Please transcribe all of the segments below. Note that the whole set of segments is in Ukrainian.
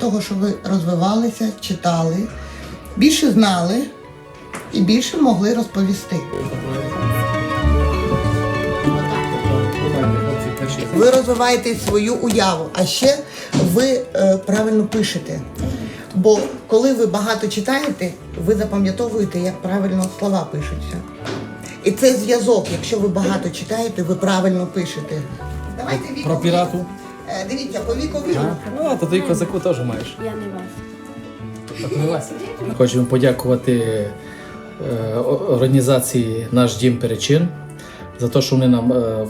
того, щоб ви розвивалися, читали, більше знали і більше могли розповісти. Ви розвиваєте свою уяву, а ще ви е, правильно пишете. Бо коли ви багато читаєте, ви запам'ятовуєте, як правильно слова пишуться. І це зв'язок. Якщо ви багато читаєте, ви правильно пишете. Давайте. Про пірату? Е, Дивіться, по вікові. А, то ти козаку теж маєш. Я не вас. Хочемо подякувати е, о- організації Наш дім Перечин за те, що вони нам е,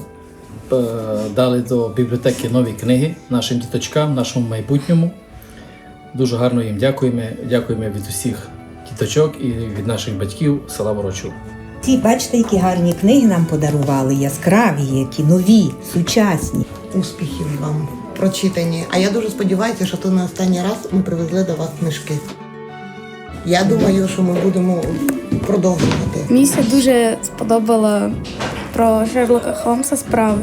е, дали до бібліотеки нові книги нашим діточкам, нашому майбутньому. Дуже гарно їм дякуємо. Дякуємо від усіх діточок і від наших батьків села Ворочук. Ці, бачите, які гарні книги нам подарували, яскраві, які нові, сучасні. Успіхів вам прочитані. А я дуже сподіваюся, що то на останній раз ми привезли до вас книжки. Я думаю, що ми будемо продовжувати. Мені дуже сподобало про Шерлока Холмса справи.